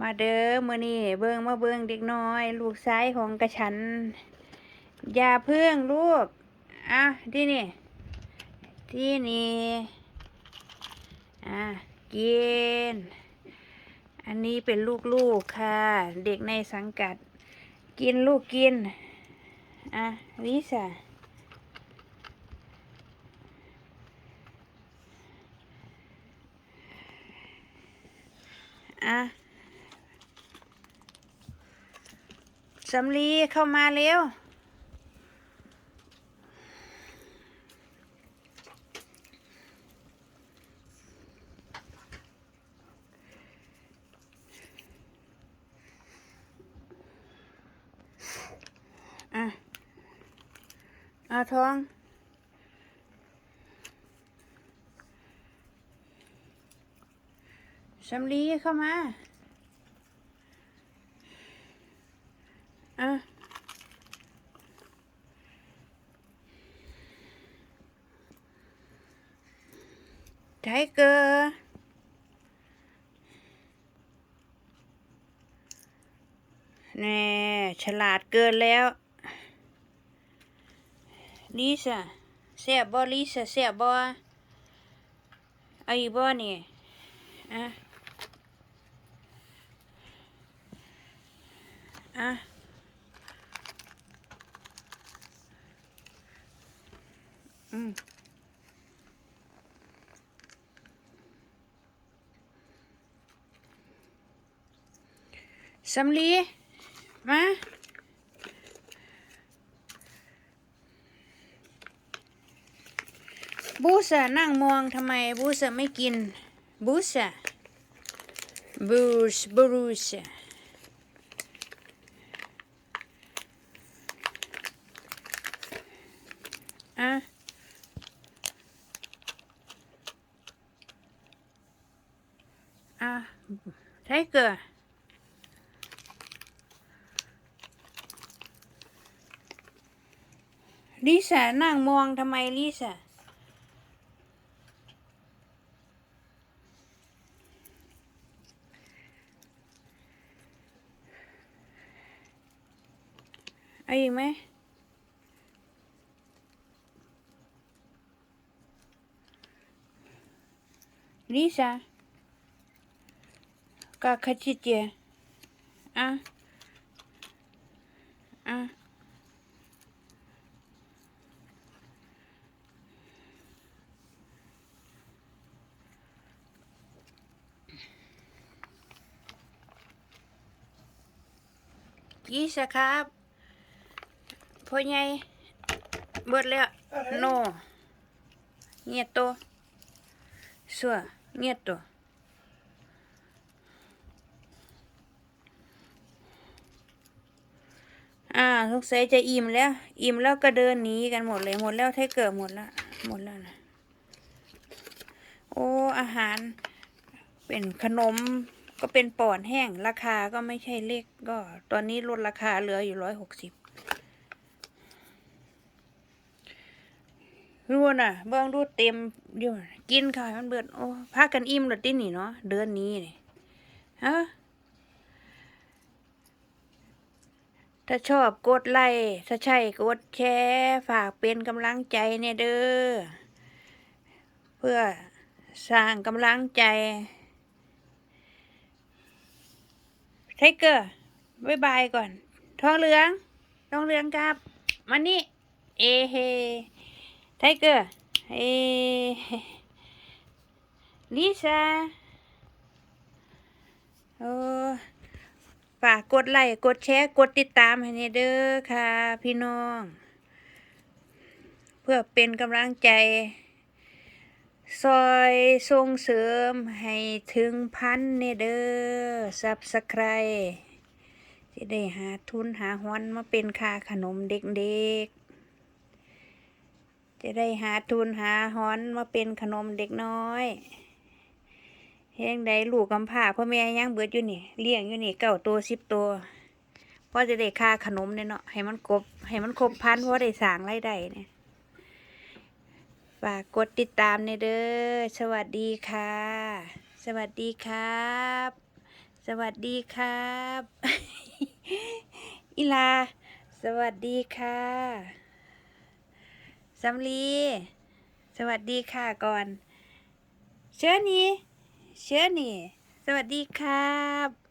มาเด้อมื้อนี้เบิ่งมาเบิ่งเด็กน้อย ลูกชายของกระฉัน อย่าเพิ่งลูก อะที่นี่ ที่นี่ อะกิน อันนี้เป็นลูกๆค่ะ เด็กในสังกัด กินลูกกิน อะลิซ่า อะสำลีเข้ามาเร็ว อะ เอาทอง สำลีเข้ามา อะ ไทเกอร์แน่ฉลาดเกินแล้ว ลิซ่าเสียบบอลิซ่าเสียบบอเอาอีกบอนี่อะ อะอืมสำลีมาบูสะนั่งมองทำไมบูสะไม่กินบูสะบูสบูส อะอะไทเกอร์ลิซ่านั่งมองทำไมลิซ่าเอาอีกไหม ลิซ่า Как хотите. А? А? Gì saoครับพ่อใหญ่เบิดแล้ว โนเงียบตัวสัว เงียบตัวอ่าสงสัยจะอิ่มแล้ว อิ่มแล้วก็เดินหนีกันหมดเลยหมดแล้วไทเกิดหมดแล้วหมดแล้วนะโอ้อาหาร เป็นขนมก็เป็นปอนแห้งราคาก็ไม่ใช่เล็กก็ ตอนนี้ลดราคาเหลืออยู่ร้อยหกสิบ รู้น่ะ เบื้องดูเต็มอยู่กินค่ะมันเบิดโอ้พากันอิ่มหลดที่นี่เนาะเดือนนี้นี่ฮะถ้าชอบกดไลค์ถ้าใช่กดแชร์ฝากเป็นกำลังใจเนี่ยเด้อเพื่อสร้างกำลังใจไทเกอร์บายบายก่อน ทองเหลือง ทองเหลืองครับ มานี่ เอเฮ ไทเกอร์เอลิซ่าโอ้ฝากกดไลค์กดแชร์กดติดตามให้เนเด้อค่ะ พี่น้อง เพื่อเป็นกำลังใจ ซอยส่งเสริมให้ถึงพันเนเด้อซับสไครจะได้หาทุนหาหวันมาเป็นค่าขนมเด็กๆ จะได้หาทุนหาหอนมาเป็นขนมเด็กน้อยเฮงใดลูกกำพร้าพ่อแม่ยังเบิดอยู่นี่เลี้ยงอยู่นี่เก้าตัวสิบตัวพอจะได้ค่าขนมเนี่ยเนาะให้มันครบให้มันครบพันเพราะได้สางรายได้เนี่ยฝากกดติดตามเนี่ยเด้อสวัสดีค่ะ สวัสดีครับ สวัสดีครับ อิลา สวัสดีค่ะ สำลีสวัสดีค่ะก่อน เชื้อนี้เชื้อนี่ สวัสดีครับ